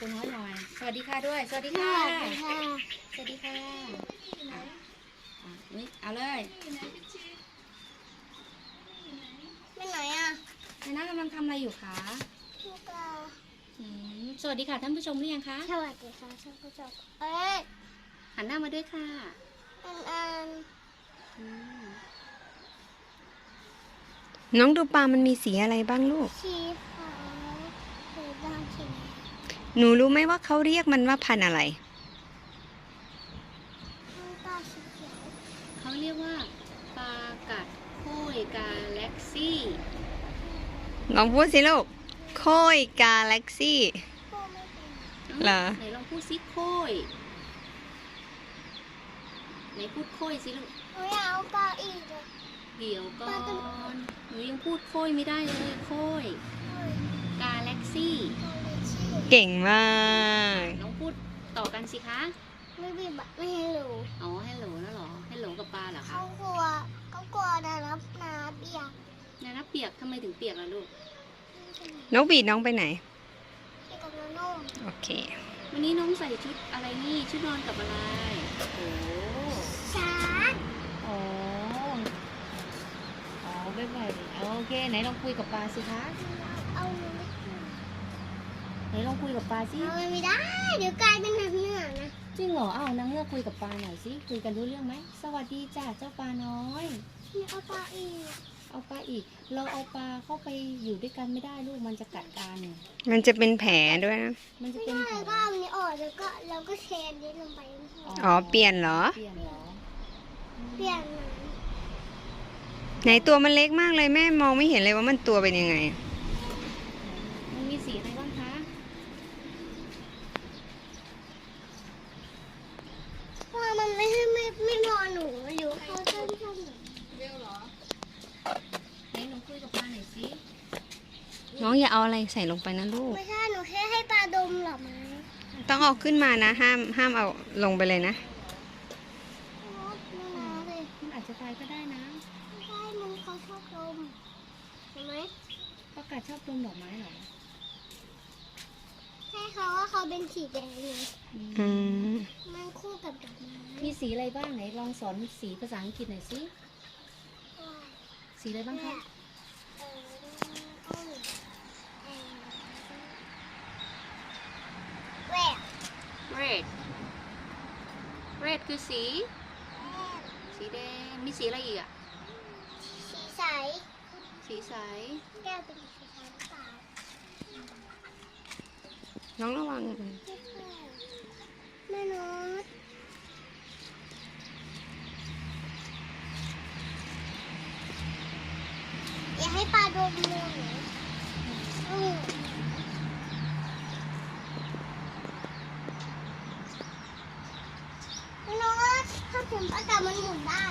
ตัวน้อยหน่อย สวัสดีค่ะด้วย สวัสดีสค่ะวัสดีค่ะ สวัสดีค่ะอะอะนี่เอาเลยไปไหนอะนายน้ากำลังทำอะไรอยู่คะลูกกาอืมสวัสดีค่ะท่านผู้ชมหรือยังคะสวัสดีค่ะท่านผู้ชมเอ้ยหันหน้ามาด้วยค่ะอันอันอืมน้องดูปลามันมีสีอะไรบ้างลูก ชีฟ้าสีดำสี หนูรู้ไหมว่าเขาเรียกมันว่าพันธุ์อะไรน้ำตาสีเขียวเขาเรียกว่าปลากัดโค้ยกาแล็กซี่ลองพูดสิลูกโค้ยกาแล็กซี่ พูดไม่เป็นเหรอ ไหนลองพูดซิโค้ยไหนพูดโค้ยสิลูก หนูอยากเอาปลาอีกอะเดี๋ยวก่อปลาตัวนหนูยังพูดโค้ยไม่ได้เลยโค้ยเฮ้ยกาแล็กซี่ ปลาลิชี่ เก่งมากลองพูดต่อกันสิคะ ไม่มีบัตรไม่ให้รู้อ๋อฮัลโหลนะเหรอฮัลโหลกับปลาเหรอคะเขากลัวเขากลัวนะรับน้ำเปียกนานะเปียกทำไมถึงเปียกล่ะลูก น้องบีดน้องไปไหนที่กับน้องนุ่มโอเค วันนี้น้องใส่ชุดอะไรนี่ ชุดนอนกับอะไร โอ้ชาร์จโอ้อ๋อไม่ไหวโอเค ไหนลองคุยกับปลาสิคะเอาหนู ไหนลองคุยกับปลาสิเอาไม่ได้ เดี๋ยวกลายเป็นแบบเนื้อนะจริงเหรอเอ้านางเงือกคุยกับปลาหน่อยสิคุยกันรู้เรื่องไหมสวัสดีจ้าเจ้าปลาน้อย นี่เอาปลาอีกเอาปลาอีก เราเอาปลาเข้าไปอยู่ด้วยกันไม่ได้ลูกมันจะกัดกันมันจะเป็นแผลด้วยนะ มันจะไม่เป็นได้แผลก็เอาอันนี้ออกแล้วก็เราก็เชนนี้ลงไปอ๋อ เปลี่ยนเหรอ เปลี่ยนเหรอเปลี่ยนหนังไหนตัวมันเล็กมากเลยแม่มองไม่เห็นเลยว่ามันตัวเป็นยังไงมันมีสีอะไรบ้างคะ เพราะว่ามันไม่ให้ไม่ ไม่พอหนูอยู่เขาชอบชอบหนูไหนหนูคุยกับปลาหน่อยสิน้องอย่าเอาอะไรใส่ลงไปนะลูก ไม่ใช่หนูแค่ให้ปลาดมหรอไหมต้องเอาขึ้นมานะ ห้ามห้ามเอาลงไปเลยนะไม่นะเลยมันอาจจะตายก็ได้นะไม่ใช่มันเขาชอบดมเห็นไหมปลากัดชอบดมดอกไม้เหรอ เขาว่าเขาเป็นสีแดงเลยอืมมันคู่กับดอกไม้มีสีอะไรบ้างไหนลองสอนสีภาษาอังกฤษหน่อยสิ สีอะไรบ้างคะเออต้นเออแหวก red red คือสี สีแดง มีสีอะไรอีกอะสีใส สีใส แก้วเป็นสีใสหรือเปล่า น้องระวังไม่ใช่แม่นอย่าให้ปลาโดนมเลยอืมแม่นดถ้าถึงอากาศมันหมุนได้